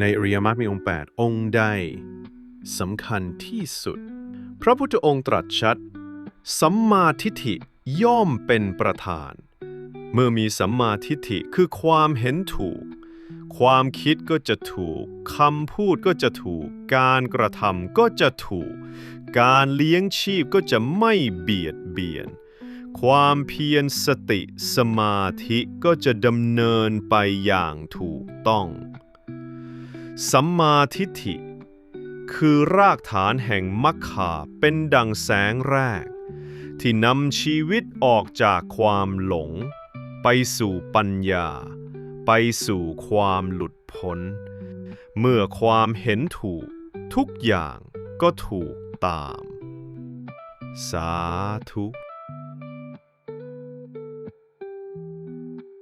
ในอริยมรรคมีองค์ 8 องค์ใดสำคัญที่สุด พระพุทธองค์ตรัสชัด สัมมาทิฏฐิย่อมเป็นประธาน เมื่อมีสัมมาทิฏฐิคือความเห็นถูก ความคิดก็จะถูกคำพูดก็จะถูก การกระทำก็จะถูก การเลี้ยงชีพก็จะไม่เบียดเบียน ความเพียรสติสมาธิก็จะดำเนินไปอย่างถูกต้อง สัมมาทิฏฐิ คือรากฐานแห่งมรรคาเป็นดังแสงแรก ที่นำชีวิตออกจากความหลง ไปสู่ปัญญา ไปสู่ความหลุดพ้น เมื่อความเห็นถูกทุกอย่างก็ถูกตาม สาธุ